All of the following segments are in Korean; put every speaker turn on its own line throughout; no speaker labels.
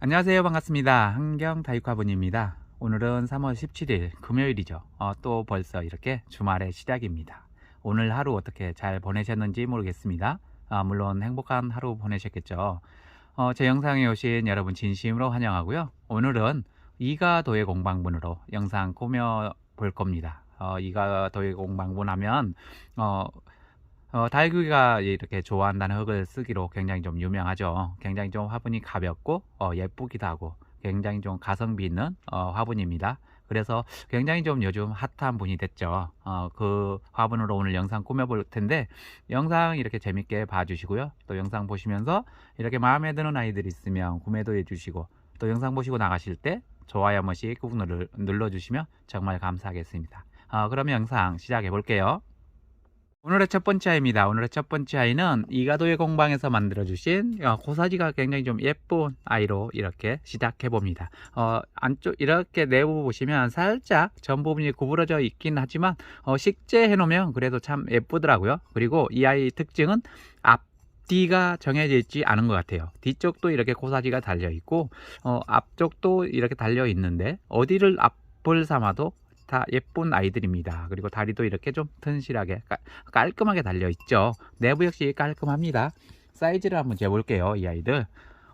안녕하세요. 반갑습니다. 한경 다육화분입니다. 오늘은 3월 17일 금요일이죠. 어, 또 벌써 이렇게 주말의 시작입니다. 오늘 하루 어떻게 잘 보내셨는지 모르겠습니다. 아, 물론 행복한 하루 보내셨겠죠. 어, 제 영상에 오신 여러분 진심으로 환영하고요. 오늘은 이가도의 공방분으로 영상 꾸며 볼 겁니다. 어, 이가도의 공방분 하면 어, 어, 달귀가 이렇게 좋아한다는 흙을 쓰기로 굉장히 좀 유명하죠. 굉장히 좀 화분이 가볍고 어, 예쁘기도 하고 굉장히 좀 가성비 있는 어, 화분입니다. 그래서 굉장히 좀 요즘 핫한 분이 됐죠. 어, 그 화분으로 오늘 영상 꾸며 볼 텐데 영상 이렇게 재밌게 봐주시고요. 또 영상 보시면서 이렇게 마음에 드는 아이들 있으면 구매도 해주시고 또 영상 보시고 나가실 때 좋아요 한 번씩 꾹 눌러, 눌러주시면 정말 감사하겠습니다. 어, 그러면 영상 시작해 볼게요. 오늘의 첫 번째 아이입니다. 오늘의 첫 번째 아이는 이가도의 공방에서 만들어주신 어, 고사지가 굉장히 좀 예쁜 아이로 이렇게 시작해 봅니다. 어, 안쪽 이렇게 내부 보시면 살짝 전 부분이 구부러져 있긴 하지만 어, 식재해 놓으면 그래도 참 예쁘더라고요. 그리고 이 아이 특징은 앞 뒤가 정해져 있지 않은 것 같아요. 뒤쪽도 이렇게 고사지가 달려 있고 어, 앞쪽도 이렇게 달려 있는데 어디를 앞을 삼아도 다 예쁜 아이들입니다. 그리고 다리도 이렇게 좀 튼실하게 깔- 깔끔하게 달려 있죠. 내부 역시 깔끔합니다. 사이즈를 한번 재볼게요. 이 아이들.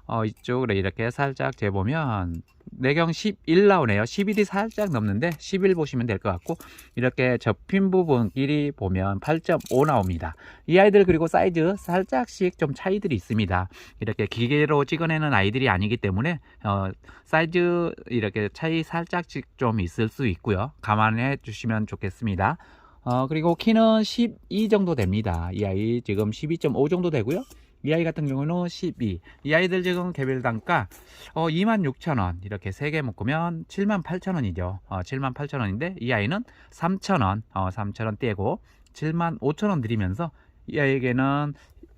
어, 이쪽으로 이렇게 살짝 재보면 내경 11 나오네요. 11이 살짝 넘는데 11 보시면 될 것 같고 이렇게 접힌 부분 길이 보면 8.5 나옵니다. 이 아이들 그리고 사이즈 살짝씩 좀 차이들이 있습니다. 이렇게 기계로 찍어내는 아이들이 아니기 때문에 어, 사이즈 이렇게 차이 살짝씩 좀 있을 수 있고요. 감안해 주시면 좋겠습니다. 어, 그리고 키는 12 정도 됩니다. 이 아이 지금 12.5 정도 되고요. 이 아이 같은 경우는 12. 이 아이들 지금 개별 단가 어, 26,000원. 이렇게 3개 묶으면 78,000원이죠. 어, 78,000원인데 이 아이는 3,000원. 어, 3,000원 떼고 75,000원 드리면서 이 아이에게는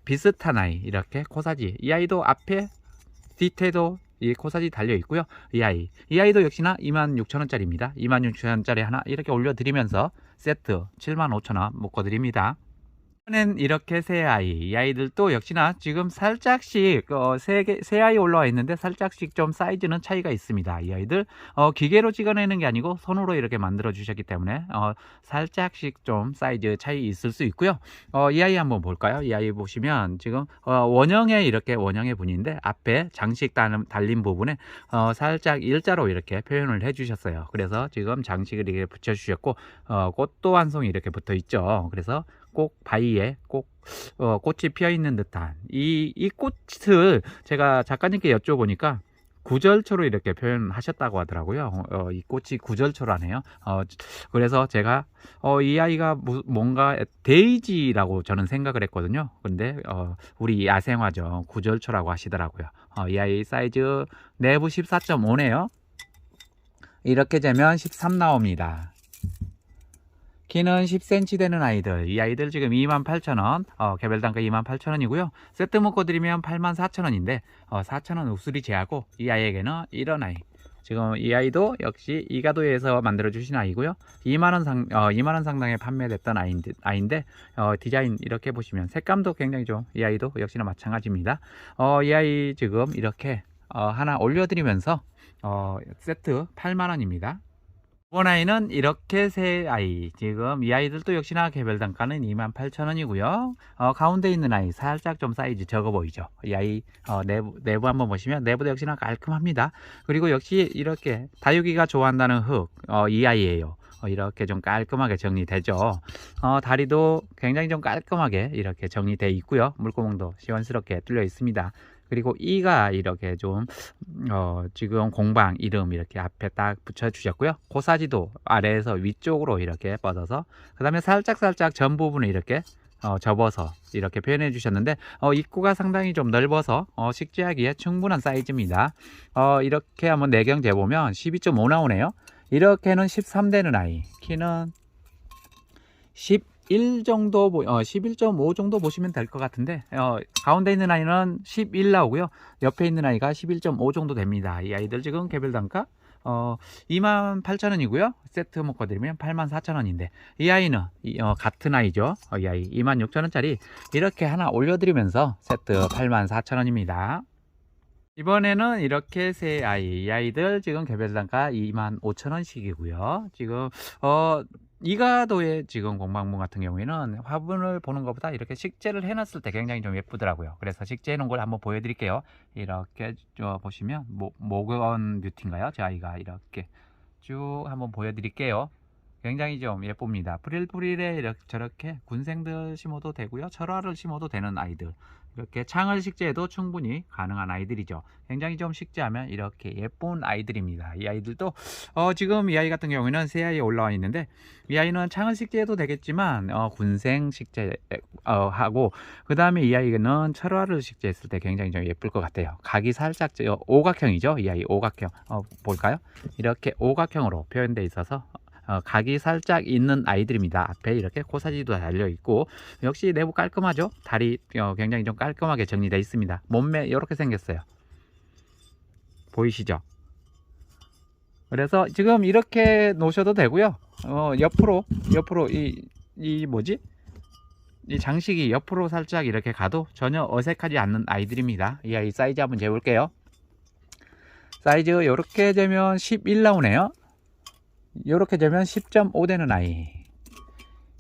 비슷한 아이 이렇게 코사지. 이 아이도 앞에 뒤태도 이 코사지 달려 있고요. 이 아이. 이 아이도 역시나 26,000원짜리입니다. 26,000원짜리 하나 이렇게 올려 드리면서 세트 75,000원 묶어 드립니다. 이번엔 이렇게 세 아이, 이 아이들도 역시나 지금 살짝씩 어, 세, 아이 올라와 있는데 살짝씩 좀 사이즈는 차이가 있습니다. 이 아이들 어, 기계로 찍어내는 게 아니고 손으로 이렇게 만들어 주셨기 때문에 어, 살짝씩 좀 사이즈 차이 있을 수 있고요. 어, 이 아이 한번 볼까요? 이 아이 보시면 지금 어, 원형의 이렇게 원형의 분인데 앞에 장식 달- 달린 부분에 어, 살짝 일자로 이렇게 표현을 해 주셨어요. 그래서 지금 장식을 이렇게 붙여 주셨고 어, 꽃도 한 송이 이렇게 붙어 있죠. 그래서 꼭 바위에 꼭 어, 꽃이 피어 있는 듯한 이, 이 꽃을 제가 작가님께 여쭤보니까 구절초로 이렇게 표현하셨다고 하더라고요. 어, 이 꽃이 구절초라네요. 어, 그래서 제가 어, 이 아이가 무- 뭔가 데이지라고 저는 생각을 했거든요. 근데 어, 우리 야생화죠. 구절초라고 하시더라고요. 어, 이 아이 사이즈 내부 14.5네요. 이렇게 재면 13 나옵니다. 키는 10cm 되는 아이들. 이 아이들 지금 28,000원. 어, 개별 단가 28,000원이고요. 세트 묶어 드리면 84,000원인데 어, 4,000원 옥수리 제하고 이 아이에게는 이런 아이. 지금 이 아이도 역시 이가도에서 만들어 주신 아이고요. 2만원 상 어, 2만원 상당에 판매됐던 아이인데, 아이인데 어, 디자인 이렇게 보시면 색감도 굉장히 좀 이 아이도 역시나 마찬가지입니다. 어, 이 아이 지금 이렇게 어, 하나 올려드리면서 어, 세트 8만원입니다 이번 아이는 이렇게 세 아이. 지금 이 아이들도 역시나 개별 단가는 28,000원이고요. 어, 가운데 있는 아이 살짝 좀 사이즈 적어 보이죠? 이 아이 어, 내부, 내부 한번 보시면 내부도 역시나 깔끔합니다. 그리고 역시 이렇게 다육이가 좋아한다는 흙 어, 이 아이예요. 어, 이렇게 좀 깔끔하게 정리되죠. 어, 다리도 굉장히 좀 깔끔하게 이렇게 정리되어 있고요. 물구멍도 시원스럽게 뚫려 있습니다 그리고 이가 이렇게 좀 어, 지금 공방 이름 이렇게 앞에 딱 붙여 주셨고요. 고사지도 아래에서 위쪽으로 이렇게 뻗어서 그 다음에 살짝 살짝 전 부분을 이렇게 어, 접어서 이렇게 표현해 주셨는데 어, 입구가 상당히 좀 넓어서 어, 식재하기에 충분한 사이즈입니다. 어, 이렇게 한번 내경 재보면 12.5 나오네요. 이렇게는 13 되는 아이 키는 11 정도 보- 어, 11.5 정도 보시면 될 것 같은데 어, 가운데 있는 아이는 11 나오고요. 옆에 있는 아이가 11.5 정도 됩니다. 이 아이들 지금 개별 단가 어, 28,000원이고요. 세트 묶어 드리면 84,000원인데 이 아이는 이, 어, 같은 아이죠. 어, 이 아이 26,000원짜리 이렇게 하나 올려 드리면서 세트 84,000원입니다. 이번에는 이렇게 세 아이, 이 아이들 지금 개별 단가 25,000원씩이고요. 지금 어 이가도의 지금 공방문 같은 경우에는 화분을 보는 것보다 이렇게 식재를 해놨을 때 굉장히 좀 예쁘더라고요. 그래서 식재해 놓은 걸 한번 보여드릴게요. 이렇게 저 보시면 모, 모건 뷰티인가요? 제 아이가 이렇게 쭉 한번 보여드릴게요. 굉장히 좀 예쁩니다. 프릴프릴에 이렇게 저렇게 군생들 심어도 되고요. 철화를 심어도 되는 아이들. 이렇게 창을 식재해도 충분히 가능한 아이들이죠. 굉장히 좀 식재하면 이렇게 예쁜 아이들입니다. 이 아이들도 어, 지금 이 아이 같은 경우에는 새 아이에 올라와 있는데 이 아이는 창을 식재해도 되겠지만 어, 군생 식재 어, 하고 그 다음에 이 아이는 철화를 식재했을 때 굉장히 좀 예쁠 것 같아요. 각이 살짝 저 오각형이죠. 이 아이 오각형 어, 볼까요? 이렇게 오각형으로 표현되어 있어서 어, 각이 살짝 있는 아이들입니다. 앞에 이렇게 코사지도 달려 있고 역시 내부 깔끔하죠. 다리 어, 굉장히 좀 깔끔하게 정리되어 있습니다. 몸매 이렇게 생겼어요. 보이시죠? 그래서 지금 이렇게 놓으셔도 되고요. 어, 옆으로 옆으로 이, 이 뭐지? 이 장식이 옆으로 살짝 이렇게 가도 전혀 어색하지 않는 아이들입니다. 이 아이 사이즈 한번 재볼게요. 사이즈 이렇게 되면 11 나오네요. 이렇게 되면 10.5 되는 아이.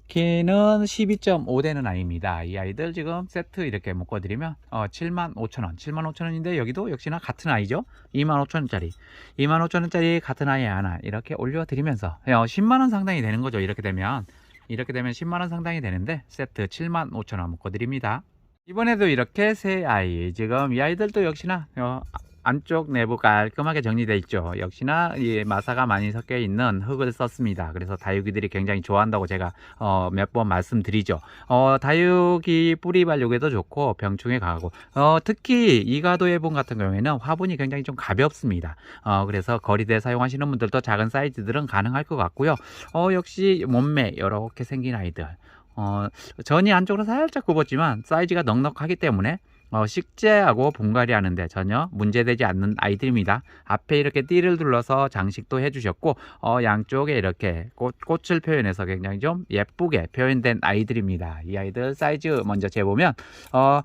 키는 12.5 되는 아이입니다. 이 아이들 지금 세트 이렇게 묶어드리면 어, 75,000원, 75,000원인데 여기도 역시나 같은 아이죠. 25,000원짜리, 25,000원짜리 같은 아이 하나 이렇게 올려드리면서 어, 10만원 상당이 되는 거죠. 이렇게 되면 이렇게 되면 10만원 상당이 되는데 세트 75,000원 묶어드립니다. 이번에도 이렇게 세 아이 지금 이 아이들도 역시나 어, 안쪽 내부 깔끔하게 정리되어 있죠. 역시나 이 마사가 많이 섞여 있는 흙을 썼습니다. 그래서 다육이들이 굉장히 좋아한다고 제가 어, 몇 번 말씀드리죠. 어, 다육이 뿌리 발육에도 좋고 병충해 강하고 어, 특히 이가도 해본 같은 경우에는 화분이 굉장히 좀 가볍습니다. 어, 그래서 거리대 사용하시는 분들도 작은 사이즈들은 가능할 것 같고요. 어, 역시 몸매 이렇게 생긴 아이들. 어, 전이 안쪽으로 살짝 굽었지만 사이즈가 넉넉하기 때문에 어, 식재하고 분갈이 하는데 전혀 문제되지 않는 아이들입니다. 앞에 이렇게 띠를 둘러서 장식도 해주셨고 어, 양쪽에 이렇게 꽃, 꽃을 표현해서 굉장히 좀 예쁘게 표현된 아이들입니다. 이 아이들 사이즈 먼저 재보면 어,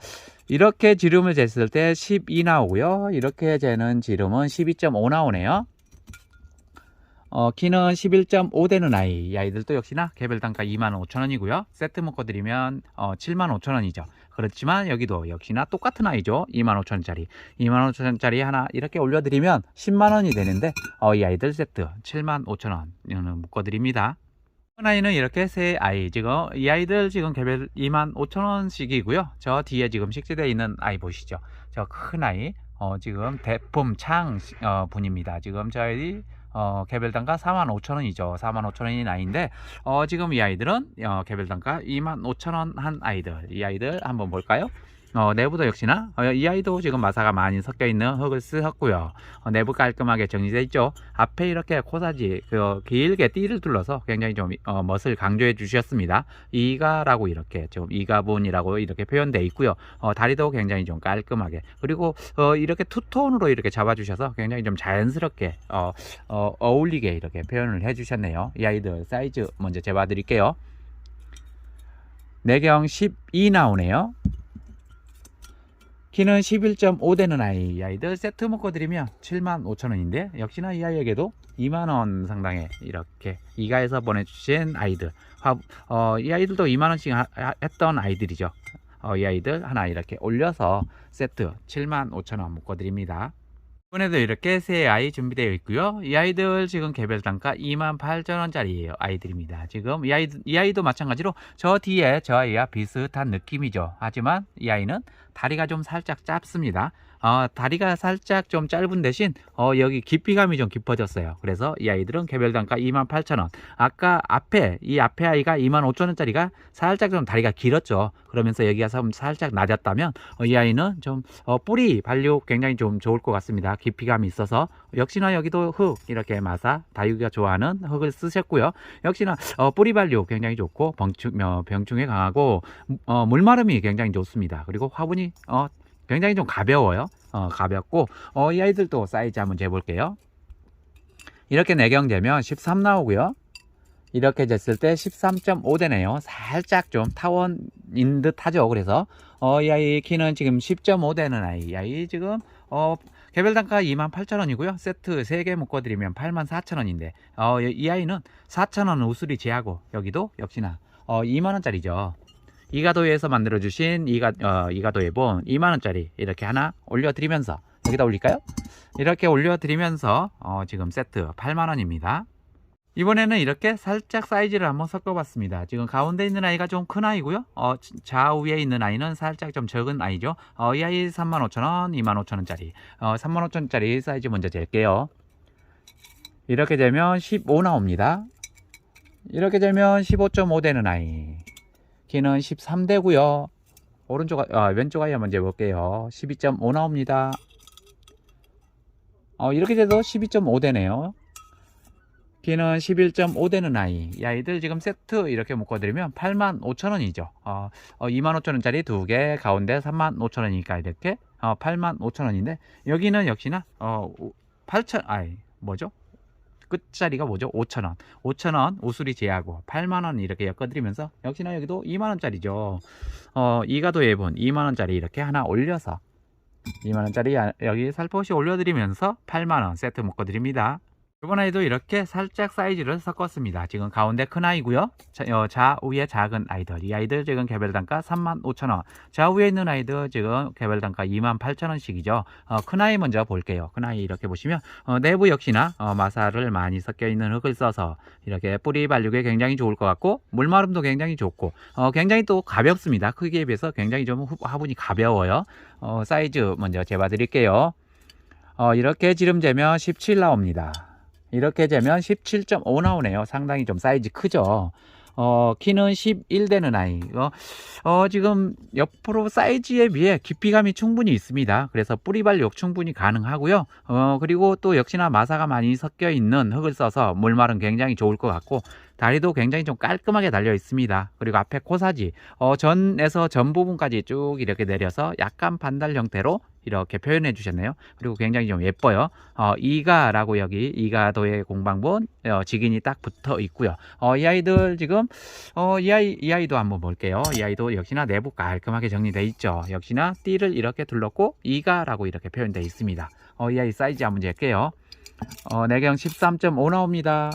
이렇게 지름을 쟀을 때 12 나오고요. 이렇게 재는 지름은 12.5 나오네요. 어, 키는 11.5 되는 아이. 이 아이들도 역시나 개별 단가 25,000원이고요. 세트 묶어 드리면 어, 75,000원이죠. 그렇지만 여기도 역시나 똑같은 아이죠. 25,000원짜리. 25,000원짜리 하나 이렇게 올려드리면 10만원이 되는데 어, 이 아이들 세트 75,000원 묶어드립니다. 큰 아이는 이렇게 세 아이 지금 이 아이들 지금 개별 25,000원씩이고요. 저 뒤에 지금 식재되어 있는 아이 보시죠. 저 큰 아이 어, 지금 대품 창 어, 분입니다. 지금 저희 어, 개별 단가 45,000원이죠. 45,000원인 아이인데 어, 지금 이 아이들은 어, 개별 단가 25,000원 한 아이들. 이 아이들 한번 볼까요? 어, 내부도 역시나 어, 이 아이도 지금 마사가 많이 섞여 있는 흙을 쓰셨고요. 어, 내부 깔끔하게 정리되어 있죠. 앞에 이렇게 코사지 그 길게 띠를 둘러서 굉장히 좀 어, 멋을 강조해 주셨습니다. 이가라고 이렇게 좀 이가분이라고 이렇게 표현되어 있고요. 어, 다리도 굉장히 좀 깔끔하게 그리고 어, 이렇게 투톤으로 이렇게 잡아 주셔서 굉장히 좀 자연스럽게 어, 어, 어울리게 이렇게 표현을 해 주셨네요. 이 아이들 사이즈 먼저 재봐 드릴게요. 내경 12 나오네요. 키는 11.5 되는 아이. 이 아이들 세트 묶어 드리면 75,000원인데 역시나 이 아이에게도 2만원 상당의 이렇게 이가에서 보내주신 아이들. 화, 어, 이 아이들도 2만원씩 했던 아이들이죠. 어, 이 아이들 하나 이렇게 올려서 세트 75,000원 묶어 드립니다 이번에도 이렇게 세 아이 준비되어 있고요. 이 아이들 지금 개별 단가 28,000원짜리 아이들입니다. 지금 이, 아이, 이 아이도 마찬가지로 저 뒤에 저 아이와 비슷한 느낌이죠. 하지만 이 아이는 다리가 좀 살짝 짧습니다. 어, 다리가 살짝 좀 짧은 대신 어, 여기 깊이감이 좀 깊어졌어요. 그래서 이 아이들은 개별 단가 28,000원. 아까 앞에 이 앞에 아이가 25,000원짜리가 살짝 좀 다리가 길었죠. 그러면서 여기가 좀 살짝 낮았다면 어, 이 아이는 좀 어, 뿌리 발육 굉장히 좀 좋을 것 같습니다. 깊이감이 있어서 역시나 여기도 흙 이렇게 마사 다육이가 좋아하는 흙을 쓰셨고요. 역시나 어, 뿌리 발육 굉장히 좋고 병충, 어, 병충해 강하고 어, 물마름이 굉장히 좋습니다. 그리고 화분이 어, 굉장히 좀 가벼워요. 어, 가볍고 어, 이 아이들도 사이즈 한번 재볼게요. 이렇게 내경되면 13 나오고요. 이렇게 쟀을 때 13.5 되네요. 살짝 좀 타원인 듯 하죠. 그래서 어, 이 아이 키는 지금 10.5 되는 아이. 이 아이 지금 어, 개별 단가 28,000원이고요. 세트 3개 묶어드리면 84,000원인데 어, 이 아이는 4,000원 우수리 제하고 여기도 역시나 어, 2만원짜리죠. 이가도에서 만들어주신 이가, 어, 이가도 앨범 2만원짜리 이렇게 하나 올려드리면서 여기다 올릴까요? 이렇게 올려드리면서 어, 지금 세트 8만원입니다. 이번에는 이렇게 살짝 사이즈를 한번 섞어봤습니다. 지금 가운데 있는 아이가 좀 큰 아이고요. 어, 좌우에 있는 아이는 살짝 좀 적은 아이죠. 어, 이 아이 35,000원, 25,000원짜리. 어, 35,000원짜리 사이즈 먼저 잴게요. 이렇게 되면 15 나옵니다. 이렇게 되면 15.5 되는 아이. 키는 13대고요. 오른쪽, 아, 왼쪽 아이 먼저 볼게요. 12.5 나옵니다. 어, 이렇게 돼도 12.5 되네요. 키는 11.5 되는 아이. 이 아이들 지금 세트 이렇게 묶어드리면 85,000원이죠. 어, 어, 25,000원짜리 두 개, 가운데 35,000원이니까 이렇게 어, 85,000원인데 여기는 역시나 어, 8,000, 아이, 뭐죠? 끝자리가 뭐죠? 5,000원. 5,000원 우수리 제하고 8만원 이렇게 엮어드리면서 역시나 여기도 2만원짜리죠. 어, 이가도 예분 2만원짜리 이렇게 하나 올려서 2만원짜리 여기 살포시 올려드리면서 8만원 세트 묶어드립니다. 이번 아이도 이렇게 살짝 사이즈를 섞었습니다. 지금 가운데 큰 아이고요. 자, 어, 좌우에 작은 아이들. 이 아이들 지금 개별 단가 35,000원. 좌우에 있는 아이들 지금 개별 단가 28,000원씩이죠. 어, 큰 아이 먼저 볼게요. 큰 아이 이렇게 보시면 어, 내부 역시나 어, 마사를 많이 섞여 있는 흙을 써서 이렇게 뿌리 발육에 굉장히 좋을 것 같고 물마름도 굉장히 좋고 어, 굉장히 또 가볍습니다. 크기에 비해서 굉장히 좀 후- 화분이 가벼워요. 어, 사이즈 먼저 재봐 드릴게요. 어, 이렇게 지름 재면 17 나옵니다. 이렇게 재면 17.5 나오네요. 상당히 좀 사이즈 크죠. 어, 키는 11 되는 아이. 어, 어, 지금 옆으로 사이즈에 비해 깊이감이 충분히 있습니다. 그래서 뿌리 발육 충분히 가능하고요. 어, 그리고 또 역시나 마사가 많이 섞여 있는 흙을 써서 물말은 굉장히 좋을 것 같고 다리도 굉장히 좀 깔끔하게 달려 있습니다. 그리고 앞에 코사지, 어, 전에서 전 부분까지 쭉 이렇게 내려서 약간 반달 형태로 이렇게 표현해 주셨네요. 그리고 굉장히 좀 예뻐요. 어, 이가라고 여기 이가도의 공방본 어, 직인이 딱 붙어 있고요. 어, 이 아이들 지금 어, 이 아이 이 아이도 한번 볼게요. 이 아이도 역시나 내부 깔끔하게 정리되어 있죠. 역시나 띠를 이렇게 둘렀고 이가라고 이렇게 표현되어 있습니다. 어, 이 아이 사이즈 한번 잴게요. 어, 내경 13.5 나옵니다.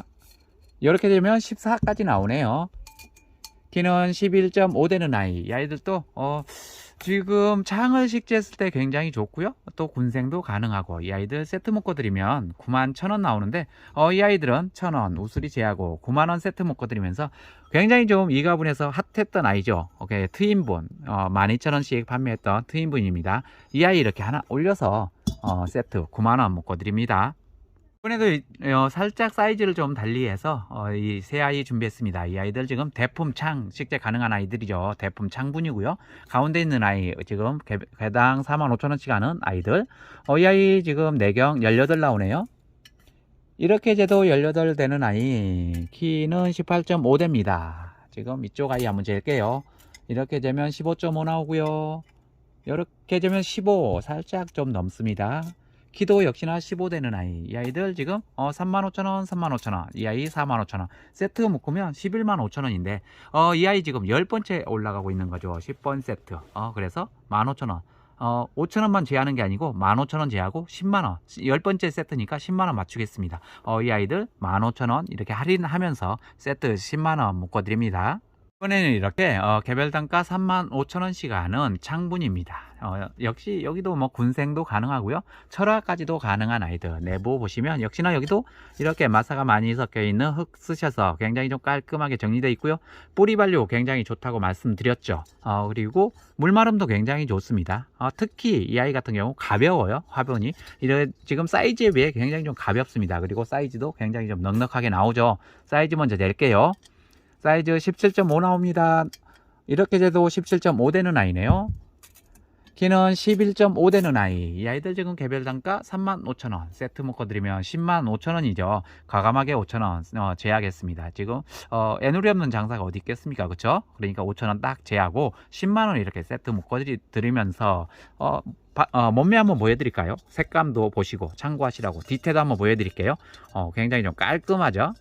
이렇게 되면 14까지 나오네요. 키는 11.5 되는 아이. 이 아이들도 어, 지금 창을 식재했을 때 굉장히 좋고요. 또 군생도 가능하고 이 아이들 세트 묶어 드리면 9만 1천원 나오는데 어, 이 아이들은 1천원 우수리 제하고 9만원 세트 묶어 드리면서 굉장히 좀 이 가분에서 핫했던 아이죠. 오케이 트윈분 어, 12,000원씩 판매했던 트윈분입니다. 이 아이 이렇게 하나 올려서 어, 세트 9만원 묶어 드립니다. 이번에도 이- 어, 살짝 사이즈를 좀 달리해서 어, 이세 아이 준비했습니다. 이 아이들 지금 대품 창 식재 가능한 아이들이죠. 대품 창분이고요. 가운데 있는 아이 지금 개, 당 45,000원씩 하는 아이들. 어, 이 아이 지금 내경 18 나오네요. 이렇게 재도 18 되는 아이 키는 18.5 됩니다. 지금 이쪽 아이 한번 잴게요. 이렇게 재면 15.5 나오고요. 이렇게 재면 15 살짝 좀 넘습니다. 키도 역시나 15 되는 아이. 이 아이들 지금 어 35,000원, 35,000원. 이 아이 45,000원. 세트 묶으면 11만 5천원인데 어, 이 아이 지금 10번째 올라가고 있는 거죠. 10번 세트. 어, 그래서 15,000원. 어, 5천원만 제하는 게 아니고 15,000원 제하고 10만원 10번째 세트니까 10만원 맞추겠습니다 어, 이 아이들 15,000원 이렇게 할인하면서 세트 10만원 묶어 드립니다 이번에는 이렇게 어, 개별 단가 35,000원씩 하는 창분입니다. 어, 역시 여기도 뭐 군생도 가능하고요. 철화까지도 가능한 아이들 내부 보시면 역시나 여기도 이렇게 마사가 많이 섞여 있는 흙 쓰셔서 굉장히 좀 깔끔하게 정리되어 있고요. 뿌리 발효 굉장히 좋다고 말씀드렸죠. 어, 그리고 물마름도 굉장히 좋습니다. 어, 특히 이 아이 같은 경우 가벼워요. 화분이. 이런 지금 사이즈에 비해 굉장히 좀 가볍습니다. 그리고 사이즈도 굉장히 좀 넉넉하게 나오죠. 사이즈 먼저 낼게요 사이즈 17.5 나옵니다 이렇게 돼도 17.5 되는 아이네요 키는 11.5 되는 아이. 이 아이들 지금 개별 단가 35,000원. 세트 묶어드리면 10만 5천원이죠. 과감하게 5천원 어, 제하겠습니다. 지금 어, 애누리 없는 장사가 어디 있겠습니까? 그쵸? 그러니까 5천원 딱 제하고 10만원 이렇게 세트 묶어드리면서 어, 바- 어, 몸매 한번 보여드릴까요? 색감도 보시고 참고하시라고 디테일도 한번 보여드릴게요. 어, 굉장히 좀 깔끔하죠?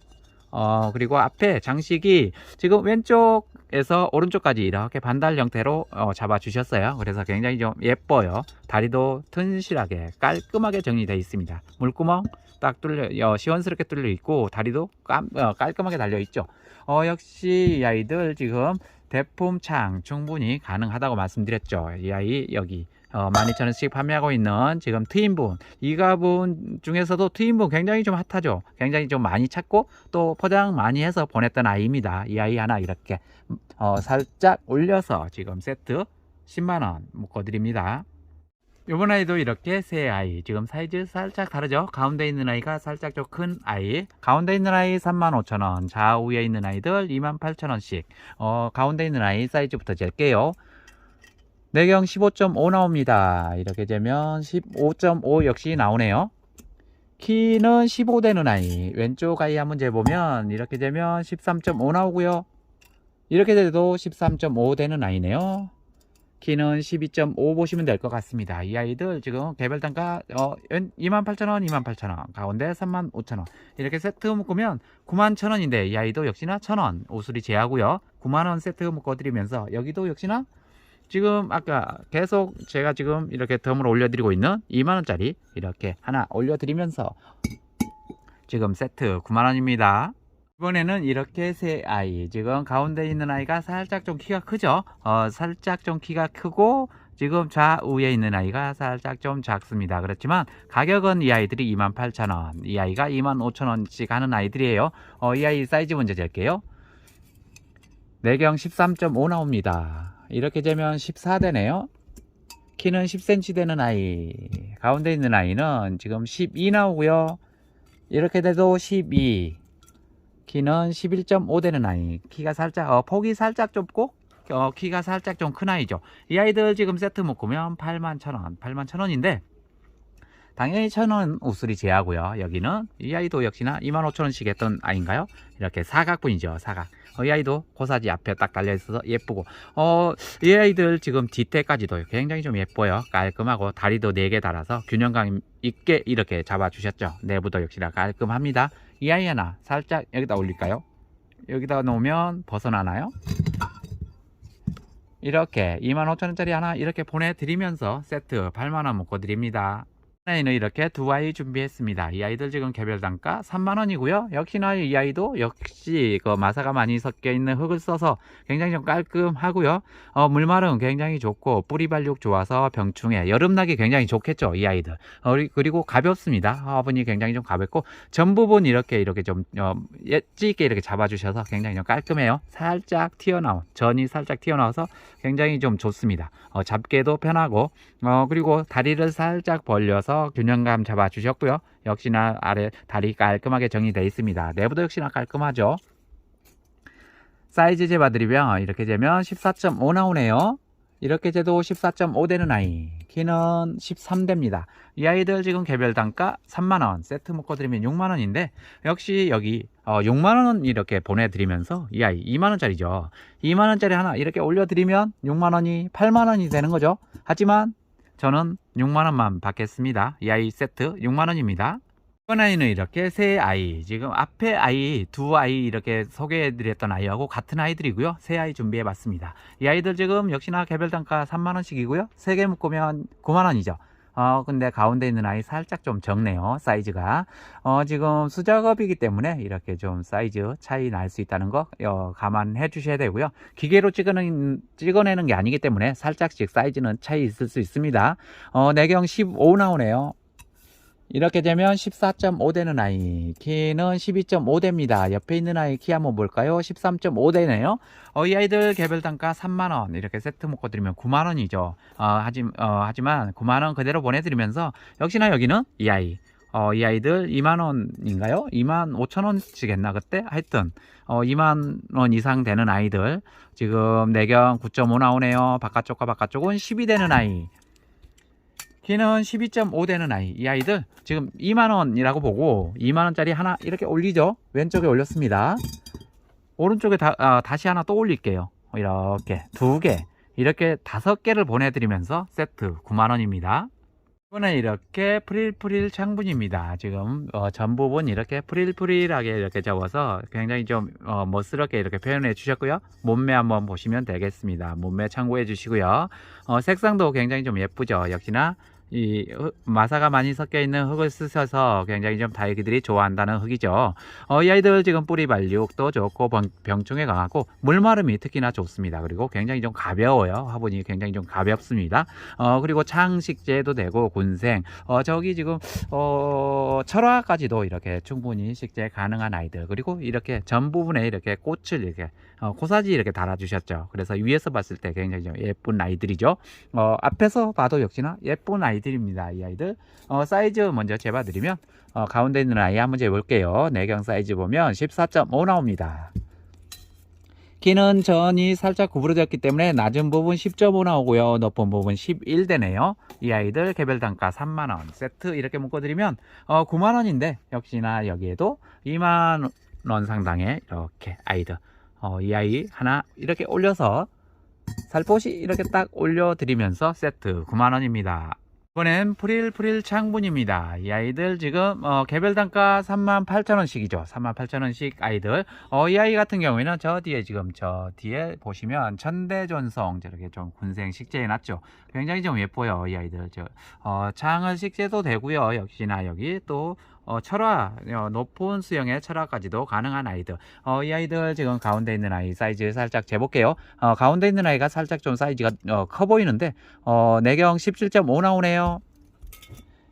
어, 그리고 앞에 장식이 지금 왼쪽 왼쪽에서 오른쪽까지 이렇게 반달 형태로 어, 잡아 주셨어요. 그래서 굉장히 좀 예뻐요. 다리도 튼실하게 깔끔하게 정리되어 있습니다. 물구멍 딱 뚫려 어, 시원스럽게 뚫려 있고 다리도 깜, 어, 깔끔하게 달려 있죠. 어, 역시 이 아이들 지금 대품창 충분히 가능하다고 말씀드렸죠. 이 아이 여기 어, 12,000원씩 판매하고 있는 지금 트윈분 이 가분 중에서도 트윈분 굉장히 좀 핫하죠. 굉장히 좀 많이 찾고 또 포장 많이 해서 보냈던 아이입니다. 이 아이 하나 이렇게 어, 살짝 올려서 지금 세트 10만원 묶어 드립니다. 요번 아이도 이렇게 세 아이 지금 사이즈 살짝 다르죠? 가운데 있는 아이가 살짝 좀 큰 아이 가운데 있는 아이 35,000원 좌우에 있는 아이들 28,000원씩. 어, 가운데 있는 아이 사이즈부터 잴게요. 내경 15.5 나옵니다. 이렇게 되면 15.5 역시 나오네요. 키는 15 되는 아이 왼쪽 아이 한번 재보면 이렇게 되면 13.5 나오고요. 이렇게 돼도 13.5 되는 아이네요 키는 12.5 보시면 될 것 같습니다. 이 아이들 지금 개별 단가 어, 28,000원, 28,000원, 가운데 35,000원. 이렇게 세트 묶으면 91,000원인데 이 아이도 역시나 1,000원 오수리 제하고요. 9만원 세트 묶어 드리면서 여기도 역시나 지금 아까 계속 제가 지금 이렇게 덤을 올려드리고 있는 2만원짜리 이렇게 하나 올려드리면서 지금 세트 9만원입니다. 이번에는 이렇게 세 아이 지금 가운데 있는 아이가 살짝 좀 키가 크죠? 어 살짝 좀 키가 크고 지금 좌우에 있는 아이가 살짝 좀 작습니다. 그렇지만 가격은 이 아이들이 28,000원 이 아이가 25,000원씩 하는 아이들이에요. 어, 이 아이 사이즈 먼저 잴게요. 내경 13.5 나옵니다. 이렇게 되면 14 되네요. 키는 10cm 되는 아이 가운데 있는 아이는 지금 12 나오고요. 이렇게 돼도 12 키는 11.5 되는 아이. 키가 살짝 어, 폭이 살짝 좁고 어, 키가 살짝 좀 큰 아이죠. 이 아이들 지금 세트 묶으면 81,000원 81,000원인데 당연히 1,000원 우수리 제하고요. 여기는 이 아이도 역시나 25,000원씩 했던 아이인가요? 이렇게 사각분이죠 사각. 어, 이 아이도 고사지 앞에 딱 달려있어서 예쁘고. 어, 이 아이들 지금 뒤태까지도 굉장히 좀 예뻐요. 깔끔하고 다리도 4개 달아서 균형감 있게 이렇게 잡아주셨죠. 내부도 역시나 깔끔합니다 이 아이 하나 살짝 여기다 올릴까요? 여기다 놓으면 벗어나나요? 이렇게 25,000원짜리 하나 이렇게 보내드리면서 세트 8만원 묶어드립니다. 아이는 이렇게 두 아이 준비했습니다. 이 아이들 지금 개별 단가 3만원이고요. 역시나 이 아이도 역시 그 마사가 많이 섞여 있는 흙을 써서 굉장히 좀 깔끔하고요. 어, 물마름 굉장히 좋고 뿌리 발육 좋아서 병충해 여름나기 굉장히 좋겠죠. 이 아이들. 어, 그리고 가볍습니다. 화분이 굉장히 좀 가볍고 전 부분 이렇게 이렇게 좀 어, 있게 이렇게 잡아주셔서 굉장히 좀 깔끔해요. 살짝 튀어나온 전이 살짝 튀어나와서 굉장히 좀 좋습니다. 어, 잡기도 편하고 어, 그리고 다리를 살짝 벌려서 균형감 잡아주셨고요. 역시나 아래 다리 깔끔하게 정리되어 있습니다. 내부도 역시나 깔끔하죠. 사이즈 재봐드리면 이렇게 되면 14.5 나오네요. 이렇게 돼도 14.5 되는 아이 키는 13 됩니다 이 아이들 지금 개별 단가 3만원 세트 묶어드리면 6만원인데 역시 여기 어, 6만원 이렇게 보내드리면서 이 아이 2만원짜리죠 2만원짜리 하나 이렇게 올려드리면 6만원이 8만원이 되는 거죠 하지만 저는 6만원만 받겠습니다. 이 아이 세트 6만원입니다. 이번 아이는 이렇게 세 아이 지금 앞에 아이 두 아이 이렇게 소개해 드렸던 아이하고 같은 아이들이고요. 세 아이 준비해 봤습니다. 이 아이들 지금 역시나 개별 단가 3만원씩이고요. 세 개 묶으면 9만원이죠 어 근데 가운데 있는 아이 살짝 좀 적네요 사이즈가. 어 지금 수작업이기 때문에 이렇게 좀 사이즈 차이 날 수 있다는 거 어, 감안해 주셔야 되고요. 기계로 찍어내는, 찍어내는 게 아니기 때문에 살짝씩 사이즈는 차이 있을 수 있습니다. 어 내경 15 나오네요 이렇게 되면 14.5 되는 아이 키는 12.5 됩니다. 옆에 있는 아이 키 한번 볼까요? 13.5 되네요. 어, 이 아이들 개별 단가 3만원. 이렇게 세트 묶어 드리면 9만원이죠. 어, 하지, 어, 하지만 9만원 그대로 보내드리면서 역시나 여기는 이 아이. 어, 이 아이들 2만원인가요? 2만 5천원씩 했나 그때? 하여튼 어, 2만원 이상 되는 아이들 지금 내경 9.5 나오네요. 바깥쪽과 바깥쪽은 12 되는 아이 키는 12.5 되는 아이 이 아이들 지금 2만원이라고 보고 2만원짜리 하나 이렇게 올리죠 왼쪽에 올렸습니다 오른쪽에 다, 아, 다시 하나 또 올릴게요 이렇게 두 개 이렇게 다섯 개를 보내드리면서 세트 9만원입니다 이번에 이렇게 프릴프릴 창분입니다. 지금 어, 전 부분 이렇게 프릴프릴하게 이렇게 적어서 굉장히 좀 어, 멋스럽게 이렇게 표현해 주셨고요. 몸매 한번 보시면 되겠습니다. 몸매 참고해 주시고요. 어, 색상도 굉장히 좀 예쁘죠. 역시나 이 흙- 마사가 많이 섞여 있는 흙을 쓰셔서 굉장히 좀 다육이들이 좋아한다는 흙이죠. 어, 이 아이들 지금 뿌리 발육도 좋고 병, 병충해 강하고 물마름이 특히나 좋습니다. 그리고 굉장히 좀 가벼워요. 화분이 굉장히 좀 가볍습니다. 어, 그리고 창식재도 되고 군생 어, 저기 지금 어, 철화까지도 이렇게 충분히 식재 가능한 아이들 그리고 이렇게 전 부분에 이렇게 꽃을 이렇게 어, 코사지 이렇게 달아주셨죠. 그래서 위에서 봤을 때 굉장히 좀 예쁜 아이들이죠. 어, 앞에서 봐도 역시나 예쁜 아이들 입니다. 이 아이들 어, 사이즈 먼저 재봐드리면 어, 가운데 있는 아이 한번 재볼게요. 내경 사이즈 보면 14.5 나옵니다. 키는 전이 살짝 구부러졌기 때문에 낮은 부분 10.5 나오고요. 높은 부분 11 되네요. 이 아이들 개별 단가 3만원 세트 이렇게 묶어드리면 어, 9만원인데 역시나 여기에도 2만원 상당의 이렇게 아이들 어, 이 아이 하나 이렇게 올려서 살포시 이렇게 딱 올려드리면서 세트 9만원입니다. 이번엔 프릴 프릴 창분입니다. 이 아이들 지금 어, 개별 단가 38,000원씩이죠. 38,000원씩 아이들. 어, 이 아이 같은 경우에는 저 뒤에 지금 저 뒤에 보시면 천대존성 저렇게 좀 군생 식재해 놨죠. 굉장히 좀 예뻐요. 이 아이들. 저 어, 창을 식재도 되고요. 역시나 여기 또 어, 철화 어, 높은 수영의 철화까지도 가능한 아이들. 어, 이 아이들 지금 가운데 있는 아이 사이즈 살짝 재볼게요. 어, 가운데 있는 아이가 살짝 좀 사이즈가 어, 커 보이는데 어, 내경 17.5 나오네요.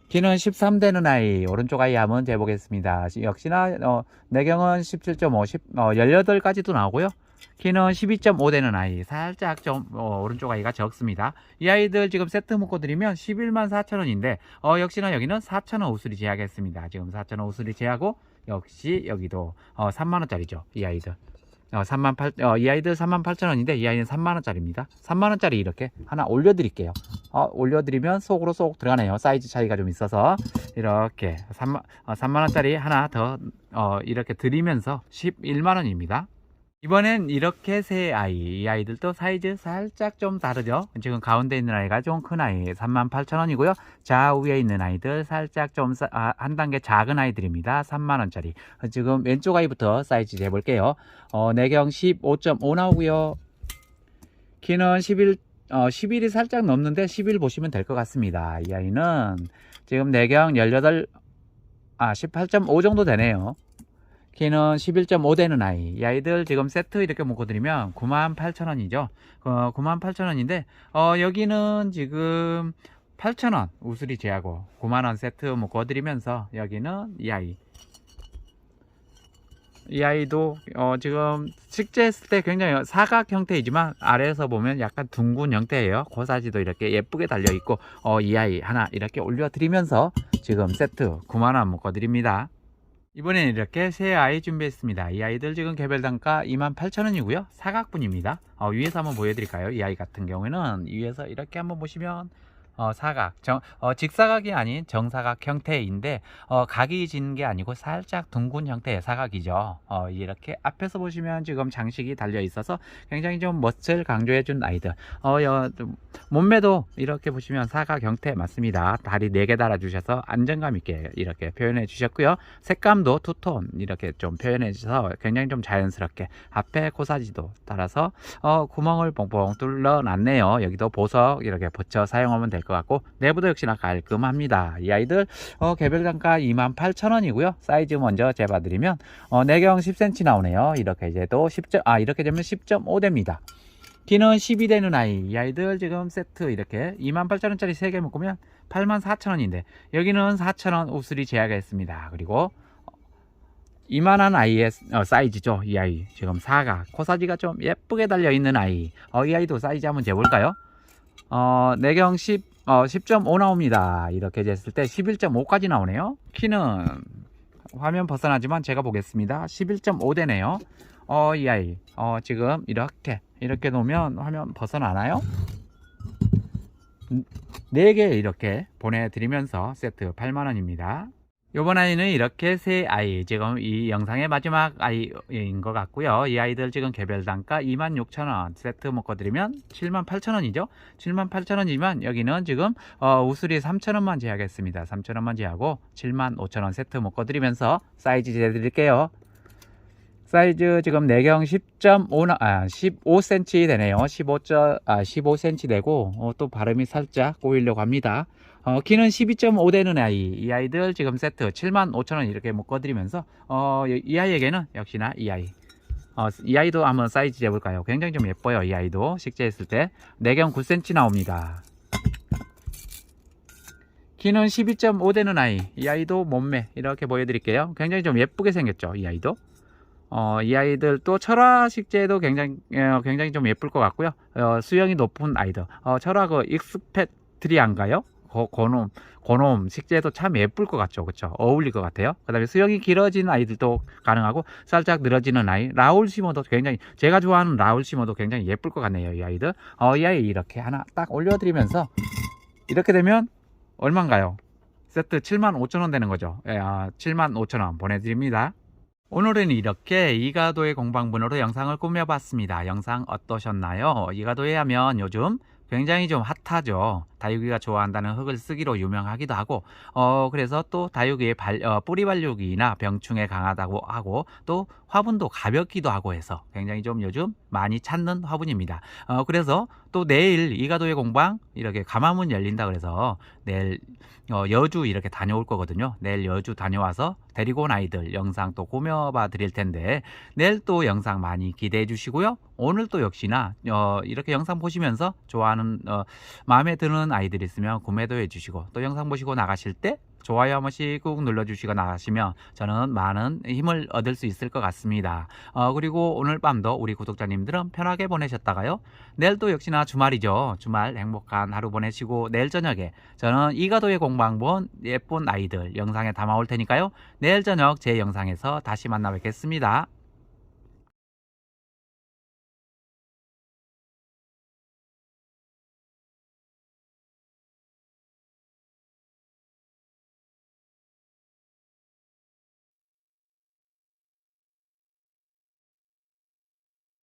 키는 13 되는 아이 오른쪽 아이 한번 재보겠습니다. 역시나 어, 내경은 17.5, 10, 어, 18까지도 나오고요. 키는 12.5 되는 아이 살짝 좀 어, 오른쪽 아이가 적습니다. 이 아이들 지금 세트 묶어 드리면 11만 4천 원인데 어, 역시나 여기는 4천 원 우수리 제하겠습니다. 지금 4천 원 우수리 제하고 역시 여기도 어, 3만 원짜리죠. 이 아이들. 어, 3만 8, 어, 이 아이들 3만 8천 원인데 이 아이는 3만 원짜리입니다. 3만 원짜리 이렇게 하나 올려드릴게요. 어, 올려드리면 속으로 쏙 들어가네요. 사이즈 차이가 좀 있어서 이렇게 3만, 어, 3만 원짜리 하나 더 어, 이렇게 드리면서 11만 원입니다. 이번엔 이렇게 세 아이, 이 아이들도 사이즈 살짝 좀 다르죠? 지금 가운데 있는 아이가 좀 큰 아이, 38,000원이고요. 좌우에 있는 아이들 살짝 좀한 단계 작은 아이들입니다. 3만원짜리. 지금 왼쪽 아이부터 사이즈 재볼게요. 어, 내경 15.5 나오고요. 키는 11, 어, 11이 살짝 넘는데 11 보시면 될 것 같습니다. 이 아이는 지금 내경 18, 아, 18.5 정도 되네요. 키는 11.5 되는 아이. 이 아이들 지금 세트 이렇게 묶어 드리면 98,000원이죠. 어, 98,000원인데, 어, 여기는 지금 8,000원 우수리 제하고 9만원 세트 묶어 드리면서 여기는 이 아이. 이 아이도 어, 지금 식재했을 때 굉장히 사각 형태이지만 아래에서 보면 약간 둥근 형태예요. 고사지도 이렇게 예쁘게 달려 있고 어, 이 아이 하나 이렇게 올려 드리면서 지금 세트 9만원 묶어 드립니다. 이번엔 이렇게 세 아이 준비했습니다. 이 아이들 지금 개별 단가 28,000원이고요. 사각분입니다. 어, 위에서 한번 보여드릴까요? 이 아이 같은 경우에는 위에서 이렇게 한번 보시면 어, 사각, 정, 어, 직사각이 아닌 정사각 형태인데 어, 각이 진 게 아니고 살짝 둥근 형태의 사각이죠. 어, 이렇게 앞에서 보시면 지금 장식이 달려 있어서 굉장히 좀 멋을 강조해 준 아이들. 어, 여, 좀 몸매도 이렇게 보시면 사각 형태 맞습니다. 다리 4개 달아주셔서 안정감 있게 이렇게 표현해 주셨고요. 색감도 투톤 이렇게 좀 표현해 주셔서 굉장히 좀 자연스럽게 앞에 코사지도 따라서 어, 구멍을 뽕뽕 뚫러 놨네요. 여기도 보석 이렇게 붙여 사용하면 될것 같고 내부도 역시나 깔끔합니다. 이 아이들 어, 개별 단가 28,000원이고요. 사이즈 먼저 재봐드리면 어, 내경 10cm 나오네요. 이렇게 이제 또 10점 아 이렇게 되면 10.5 됩니다. 키는 12 되는 아이. 이 아이들 지금 세트 이렇게 28,000원짜리 3개 묶으면 84,000원인데 여기는 4,000원 우수리 제약가 있습니다. 그리고 이만한 아이의 어, 사이즈죠. 이 아이 지금 사각 코사지가 좀 예쁘게 달려 있는 아이. 어, 이 아이도 사이즈 한번 재볼까요? 어, 내경 10 어, 10.5 나옵니다. 이렇게 됐을 때 11.5까지 나오네요. 키는 화면 벗어나지만 제가 보겠습니다. 11.5 되네요. 어, 이 아이. 어, 지금 이렇게 이렇게 놓으면 화면 벗어나나요? 4개 이렇게 보내드리면서 세트 8만원입니다. 요번 아이는 이렇게 세 아이 지금 이 영상의 마지막 아이인 것 같고요 이 아이들 지금 개별 단가 26,000원 세트 묶어 드리면 78,000원이죠 78,000원이지만 여기는 지금 어, 우수리 3,000원만 제하겠습니다 3,000원만 제하고 75,000원 세트 묶어 드리면서 사이즈 재 드릴게요 사이즈 지금 내경 10.5, 아, 15cm 되네요. 15. 아, 15cm 되고, 어, 또 발음이 살짝 꼬이려고 합니다. 어, 키는 12.5 되는 아이. 이 아이들 지금 세트 75,000원 이렇게 묶어드리면서, 어, 이 아이에게는 역시나 이 아이. 어, 이 아이도 한번 사이즈 재볼까요? 굉장히 좀 예뻐요. 이 아이도. 식재했을 때. 내경 9cm 나옵니다. 키는 12.5 되는 아이. 이 아이도 몸매 이렇게 보여드릴게요. 굉장히 좀 예쁘게 생겼죠. 이 아이도. 어, 이 아이들 또 철화 식재도 굉장히 어, 굉장히 좀 예쁠 것 같고요. 어, 수영이 높은 아이들. 어, 철화 그 익스페트리안가요? 고, 고놈 고놈 식재도 참 예쁠 것 같죠, 그렇죠? 어울릴 것 같아요. 그 다음에 수영이 길어진 아이들도 가능하고 살짝 늘어지는 아이. 라울 시모도 굉장히 제가 좋아하는 라울 시모도 굉장히 예쁠 것 같네요, 이 아이들. 어, 이 아이 이렇게 하나 딱 올려드리면서 이렇게 되면 얼마인가요? 세트 75,000원 되는 거죠. 예, 아, 75,000원 보내드립니다. 오늘은 이렇게 이가도의 공방분으로 영상을 꾸며봤습니다. 영상 어떠셨나요? 이가도에 하면 요즘 굉장히 좀 핫하죠. 다육이가 좋아한다는 흙을 쓰기로 유명하기도 하고, 어, 그래서 또 다육이의 발, 어, 뿌리 발육이나 병충해 강하다고 하고, 또 화분도 가볍기도 하고 해서 굉장히 좀 요즘 많이 찾는 화분입니다. 어, 그래서 또 내일 이가도의 공방 이렇게 가마문 열린다 그래서 내일 어, 여주 이렇게 다녀올 거거든요. 내일 여주 다녀와서 데리고 온 아이들 영상 또 꾸며봐 드릴 텐데 내일 또 영상 많이 기대해 주시고요. 오늘 또 역시나 어, 이렇게 영상 보시면서 좋아하는 어, 마음에 드는 아이들 있으면 구매도 해 주시고 또 영상 보시고 나가실 때 좋아요 한 번씩 꾹 눌러주시고 나가시면 저는 많은 힘을 얻을 수 있을 것 같습니다. 어, 그리고 오늘 밤도 우리 구독자님들은 편하게 보내셨다가요. 내일 또 역시나 주말이죠. 주말 행복한 하루 보내시고 내일 저녁에 저는 이가도의 공방본 예쁜 아이들 영상에 담아올 테니까요. 내일 저녁 제 영상에서 다시 만나 뵙겠습니다.